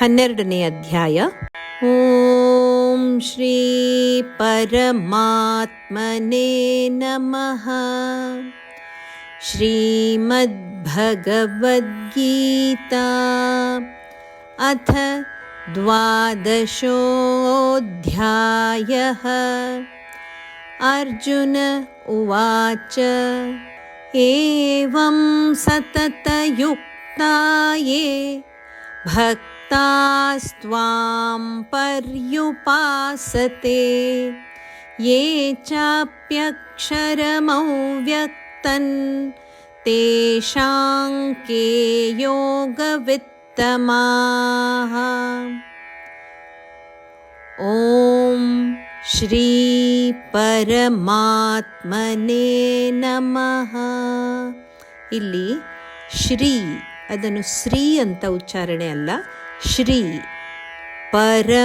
ಹನ್ನೆರಡನೇ ಅಧ್ಯಾಯ ಓಂ ಶ್ರೀ ಪರಮಾತ್ಮನೇ ನಮಃ श्रीमद्भगवद्गीता अथ द्वादशोऽध्यायः अर्जुन उवाच एवं सततयुक्ता ये भक्तास्त्वां पर्युपासते ये चाप्यक्षरमव्यक्तन् तेषां के योगवित्तमाः ॐ श्री ಪರಮಾತ್ಮನೇ ನಮಃ ಇಲ್ಲಿ ಶ್ರೀ ಅದನ್ನು ಶ್ರೀ ಅಂತ ಉಚ್ಚಾರಣೆ ಅಲ್ಲ ಶ್ರೀ ಪರಮಾತ್ಮನೇ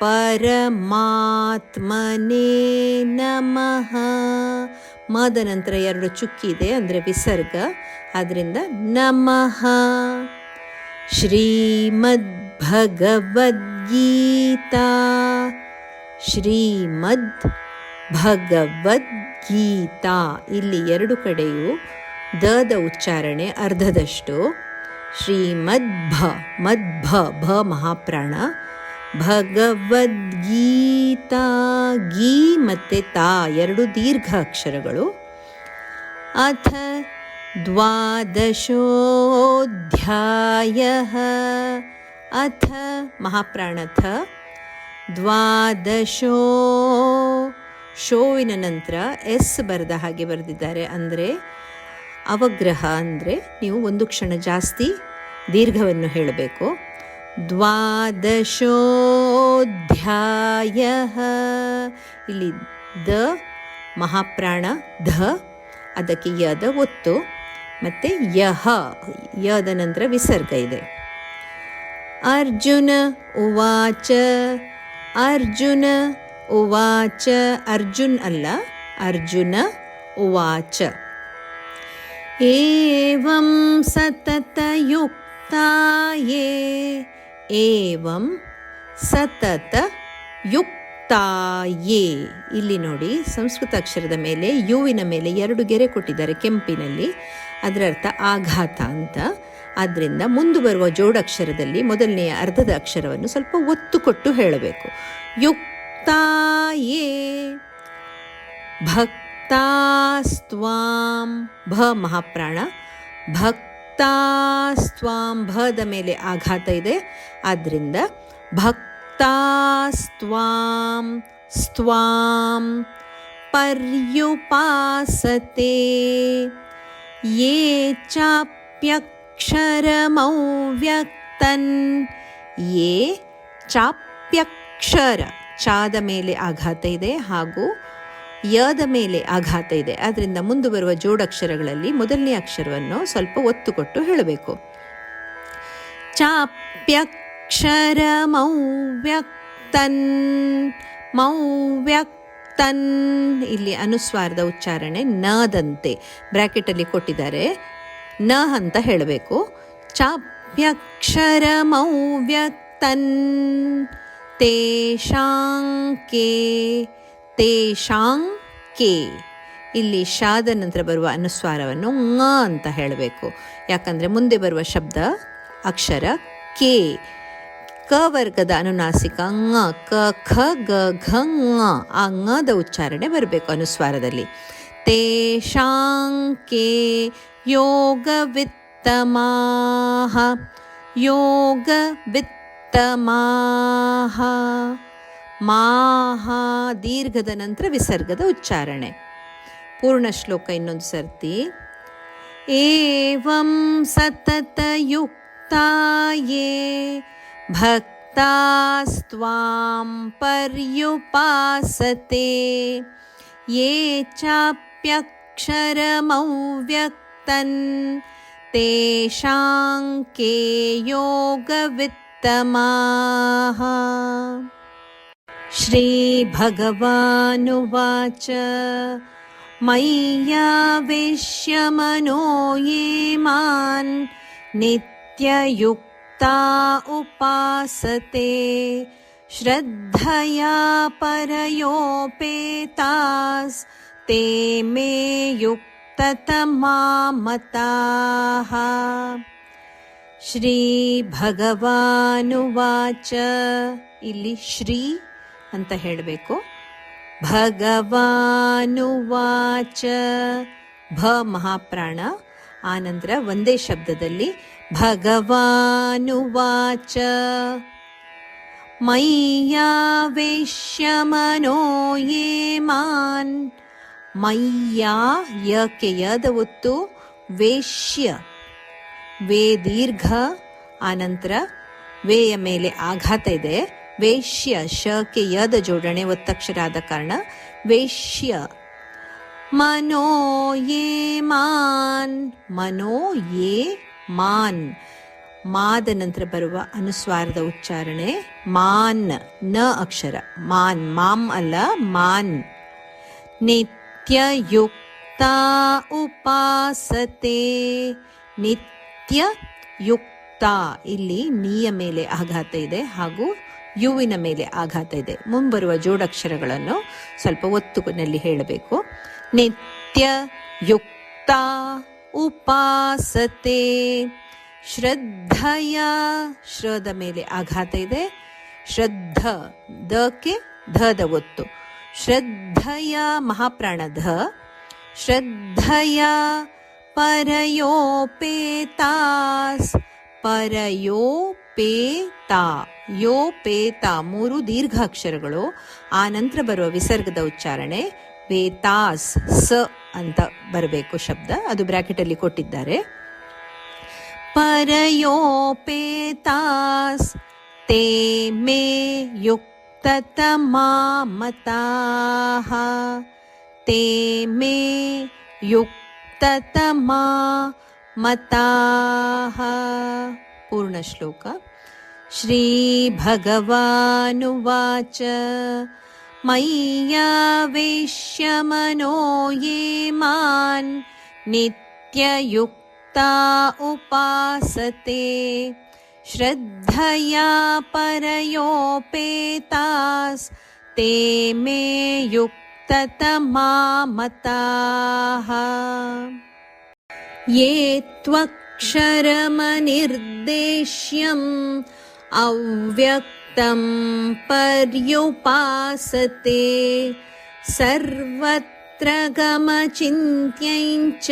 ಪರಮಾತ್ಮನೇ ನಮಃ. ಮದ ನಂತರ ಎರಡು ಚುಕ್ಕಿ ಇದೆ, ಅಂದರೆ ವಿಸರ್ಗ ಆದ್ದರಿಂದ ನಮಃ. ಶ್ರೀಮದ್ ಭಗವದ್ಗೀತಾ ಶ್ರೀಮದ್ ಭಗವದ್ಗೀತಾ ಇಲ್ಲಿ ಎರಡು ಕಡೆಯೂ ದದ ಉಚ್ಚಾರಣೆ, ಅರ್ಧದಷ್ಟು. ಶ್ರೀಮದ್ಭ ಮದ್ಭ ಭ ಮಹಾಪ್ರಾಣ, ಭಗವದ್ಗೀತಾ, ಗೀ ಮತ್ತು ತಾ ಎರಡು ದೀರ್ಘ ಅಕ್ಷರಗಳು ಅಥ ದ್ವಾದಶೋಧ್ಯಾಯ. ಅಥ ಮಹಾಪ್ರಾಣಥ ದ್ವಾದಶೋ. ಶೋವಿನ ನಂತರ ಎಸ್ ಬರೆದ ಹಾಗೆ ಬರೆದಿದ್ದಾರೆ. ಅಂದರೆ ಅವಗ್ರಹ ಅಂದರೆ ನೀವು ಒಂದು ಕ್ಷಣ ಜಾಸ್ತಿ ದೀರ್ಘವನ್ನು ಹೇಳಬೇಕು. ದ್ವಾದಶೋಧ್ಯಾಯ. ಇಲ್ಲಿ ದ ಮಹಾಪ್ರಾಣ, ಧ, ಅದಕ್ಕೆ ಯದ ಒತ್ತು, ಮತ್ತು ಯಹ, ಯದ ನಂತರ ವಿಸರ್ಗ ಇದೆ. ಅರ್ಜುನ ಉವಾಚ ಅರ್ಜುನ ಉವಾಚ, ಅರ್ಜುನ್ ಅಲ್ಲ, ಅರ್ಜುನ ಉವಾಚ. ಏವಂ सततयुक्ताये ಏವಂ ಸತತ ಯುಕ್ತಾಯೇ ಇಲ್ಲಿ ನೋಡಿ, ಸಂಸ್ಕೃತ ಅಕ್ಷರದ ಮೇಲೆ, ಯುವಿನ ಮೇಲೆ ಎರಡು ಗೆರೆ ಕೊಟ್ಟಿದ್ದಾರೆ ಕೆಂಪಿನಲ್ಲಿ. ಅದರ ಅರ್ಥ ಆಘಾತ ಅಂತ. ಆದ್ದರಿಂದ ಮುಂದೆ ಬರುವ ಜೋಡಕ್ಷರದಲ್ಲಿ ಮೊದಲನೆಯ ಅರ್ಧದ ಅಕ್ಷರವನ್ನು ಸ್ವಲ್ಪ ಒತ್ತು ಕೊಟ್ಟು ಹೇಳಬೇಕು. ಯುಕ್ತಾಯೇ ಭಕ್ತಾಸ್ತ್ವಾಂ ಭ ಮಹಾಪ್ರಾಣ. ಭಕ್ತಾಸ್ತ್ವಾಂ ಭದ ಮೇಲೆ ಆಘಾತ ಇದೆ. ಆದ್ದರಿಂದ ಭಕ್ತಾಸ್ತ್ವಾಂ ಸ್ತ್ವಾಂ ಪರ್ಯುಪಾಸತೆ ಯೇ ಚಾಪ್ಯಕ್ಷರಮವ್ಯಕ್ತನ್. ಯೇ ಚಾಪ್ಯಕ್ಷರ ಚಾದ ಮೇಲೆ ಆಘಾತ ಇದೆ ಹಾಗೂ ಯದ ಮೇಲೆ ಆಘಾತ ಇದೆ. ಆದ್ದರಿಂದ ಮುಂದೆ ಬರುವ ಜೋಡಕ್ಷರಗಳಲ್ಲಿ ಮೊದಲನೇ ಅಕ್ಷರವನ್ನು ಸ್ವಲ್ಪ ಒತ್ತು ಕೊಟ್ಟು ಹೇಳಬೇಕು. ಚಾಪ್ಯಕ್ಷರ ಮೌವ್ಯಕ್ತನ್. ಮೌವ್ಯಕ್ತನ್ ಇಲ್ಲಿ ಅನುಸ್ವಾರದ ಉಚ್ಚಾರಣೆ ನದಂತೆ ಬ್ರ್ಯಾಕೆಟಲ್ಲಿ ಕೊಟ್ಟಿದ್ದಾರೆ. ನ ಅಂತ ಹೇಳಬೇಕು. ಚಾಪ್ಯಕ್ಷರ ಮೌವ್ಯಕ್ತನ್ ತೇಷಾಂಕೆ ತೇಷಾಂ ಕೆ. ಇಲ್ಲಿ ಶಾದ ನಂತರ ಬರುವ ಅನುಸ್ವಾರವನ್ನು ಙ ಅಂತ ಹೇಳಬೇಕು. ಯಾಕಂದರೆ ಮುಂದೆ ಬರುವ ಶಬ್ದ ಅಕ್ಷರ ಕೆ. ಕ ವರ್ಗದ ಅನುನಾಸಿಕ ಙ ಕ, ಖ, ಗ, ಘ ಙ ಆ ದ ಉಚ್ಚಾರಣೆ ಬರಬೇಕು ಅನುಸ್ವಾರದಲ್ಲಿ. ತೇಷಾಂ ಕೆ. ಯೋಗ ವಿತ್ತಮಾಹ ಯೋಗ ವಿತ್ತಮಾಹ ಮಾಹ ದೀರ್ಘದ ನಂತರ ವಿಸರ್ಗದ ಉಚ್ಚಾರಣೆ ಪೂರ್ಣ ಶ್ಲೋಕ ಇನ್ನೊಂದು ಸರ್ತಿ ಏವಂ ಸತತಯುಕ್ತಾ ಯೇ ಭಕ್ತಾಸ್ತ್ವಾಂ ಪರ್ಯುಪಾಸತೆ ಯೇ ಚಾಪ್ಯಕ್ಷರಮವ್ಯಕ್ತನ್ ತೇಷಾಂ ಕೆ ಯೋಗವಿತ್ತಮಾಹ श्रीभगवानुवाच। मय्याविश्यमनोये मान् नित्ययुक्ता उपासते। श्रद्धया परयोपेतास्ते मे युक्ततमा मताः श्रीभगवानुवाच। इलि श्री ಅಂತ ಹೇಳಬೇಕು. ಭಗವಾನುವಾಚ. ಭ ಮಹಾಪ್ರಾಣ. ಆನಂತರ ಒಂದೇ ಶಬ್ದದಲ್ಲಿ ಭಗವಾನುವಾಚ. ಮಯ್ಯಾವೇಶ್ಯಮನೋ ಯೇ ಮಾನ್ ಮಯ್ಯಾ ಯಕ್ಕೆ ಯದ ಒತ್ತು? ವೇಶ್ಯ. ವೇ ದೀರ್ಘ. ಆನಂತರ ವೇಯ ಮೇಲೆ ಆಘಾತ ಇದೆ. ವೇಶ್ಯ ಶಕ್ಕೆ ಯದ ಜೋಡಣೆ ಒತ್ತಕ್ಷರ ಆದ ಕಾರಣ, ವೇಶ್ಯ, ಮನೋ ಯೇ ಮಾನ್, ಮನೋ ಯೇ ಮಾನ್. ಮಾದ ನಂತರ ಬರುವ ಅನುಸ್ವಾರದ ಉಚ್ಚಾರಣೆ, ಮಾನ್, ನ ಅಕ್ಷರ, ಮಾನ್, ಮಾಂ ಅಲ್ಲ, ಮಾನ್. ನಿತ್ಯಯುಕ್ತ ಉಪಾಸತೆ ನಿತ್ಯ ಯುಕ್ತ ಇಲ್ಲಿ ನೀಯ ಮೇಲೆ ಆಘಾತ ಇದೆ ಹಾಗೂ ಯುವಿನ ಮೇಲೆ ಆಘಾತ ಇದೆ. ಮುಂಬರುವ ಜೋಡಕ್ಷರಗಳನ್ನು ಸ್ವಲ್ಪ ಒತ್ತುನಲ್ಲಿ ಹೇಳಬೇಕು. ನಿತ್ಯ ಯುಕ್ತ ಉಪಾಸತೆ ಶ್ರದ್ಧಯ ಶ್ರದ ಮೇಲೆ ಆಘಾತ ಇದೆ. ಶ್ರದ್ಧ ದಕ್ಕೆ ಧದ ಒತ್ತು. ಶ್ರದ್ಧಯ ಮಹಾಪ್ರಾಣ ಧ ಶ್ರದ್ಧಯ ಪರಯೋಪೇತಾಸ್ ಪೇ ಯೋ ಪೇ ಮೂರು ದೀರ್ಘಾಕ್ಷರಗಳು. ಆ ನಂತರ ಬರುವ ವಿಸರ್ಗದ ಉಚ್ಚಾರಣೆ ಪೇತಾಸ್, ಸ ಅಂತ ಬರಬೇಕು ಶಬ್ದ. ಅದು ಬ್ರಾಕೆಟ್ ಅಲ್ಲಿ ಕೊಟ್ಟಿದ್ದಾರೆ ಪರಯೋಪೇತಾಸ್ ತೇ ಮೇ ಯುಕ್ತತಮಾಮತಾಹ ತೇ ಮೇ ಯುಕ್ತತಮಾ ಮತಾಹ ಪೂರ್ಣ ಶ್ಲೋಕ. श्रीभगवानुवाच। मय्यावेश्यमनो ये मान् नित्ययुक् ता उपासते। श्रद्धया परयोपेतास्ते मे युक्ततमा मताः ये त्वक्षरमनिर्देश्यम् अव्यक्तं पर्युपासते सर्वत्र गमचिन्त्यञ्च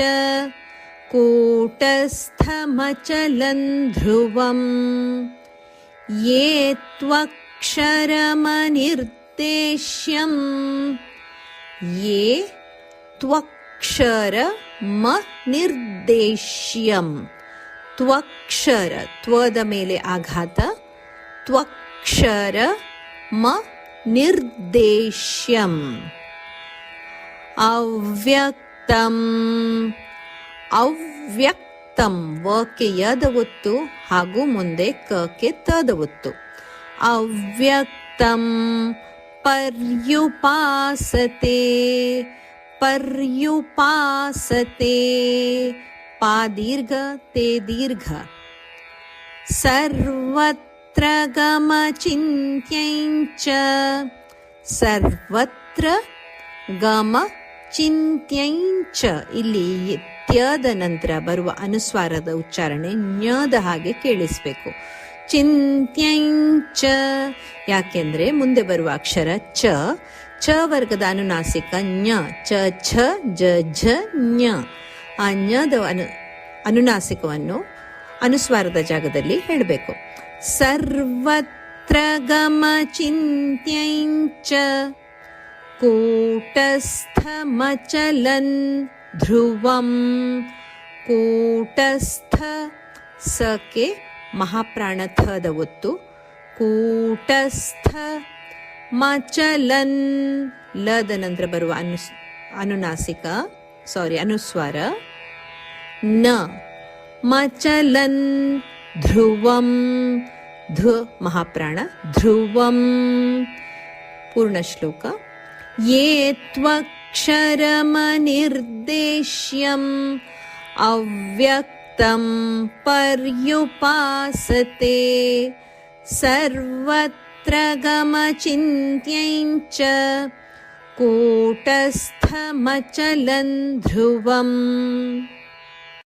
कोटस्थमचलन्ध्रुवम्। ये त्वक्षरमनिर्देश्यम्। ये त्वक्षरमनिर्देश्यम्। त्वक्षर त्वद मेले आघात। त्वक्षर ಮ ನಿರ್ದೇಶ್ಯಂ ಅವ್ಯಕ್ತಂ ಅವ್ಯಕ್ತಂ ವಕ್ಕೆ ಯದ ಒತ್ತು ಹಾಗೂ ಮುಂದೆ ಕಕ್ಕೆ ತದ ಒತ್ತು ಅವ್ಯಕ್ತಂ ಪರ್ಯುಪಾಸತೆ ಪರ್ಯುಪಾಸತೆ ಪಾ ದೀರ್ಘ ತೇ ದೀರ್ಘ ಸರ್ವತ್ರ ಗಮಚಿಂತ್ಯಂಚ ಸರ್ವತ್ರ ಗಮ ಚಿಂತ್ಯಂಚ ಇಲ್ಲಿ ತ್ಯದ ನಂತರ ಬರುವ ಅನುಸ್ವಾರದ ಉಚ್ಚಾರಣೆ ಜ್ಞದ ಹಾಗೆ ಕೇಳಿಸ್ಬೇಕು. ಚಿಂತ್ಯಂಚ. ಯಾಕೆಂದ್ರೆ ಮುಂದೆ ಬರುವ ಅಕ್ಷರ ಚ. ಚ ವರ್ಗದ ಅನುನಾಸಿಕ ಞ ಚ, ಛ, ಜ, ಝ, ಜ್ಞ. ಆ ಞದ ಅನು ಅನುನಾಸಿಕವನ್ನು ಅನುಸ್ವಾರದ ಜಾಗದಲ್ಲಿ ಹೇಳಬೇಕು. ಸರ್ವತ್ರ ಗಮ ಚಿಂತ್ಯಂಚ ಕೂಟಸ್ಥಮಚಲನ್ ಧ್ರುವಂ ಕೂಟಸ್ಥ ಸಕೆ ಮಹಾಪ್ರಾಣಥದ ಒತ್ತು ಕೂಟಸ್ಥ ಮಚಲನ್ ಲದ ನಂತರ ಬರುವ ಅನುಸ್ ಅನುನಾಸಿಕ ಸಾರಿ ಅನುಸ್ವಾರ ನ मचलन् ध्रुवम् ध्रु महाप्राण ध्रुवम्। पूर्णश्लोक। ये त्वक्षरमनिर्देश्यम् अव्यक्तम् पर्युपासते। सर्वत्र गमचिन्त्यञ्च कूटस्थमचलन् ध्रुवम्।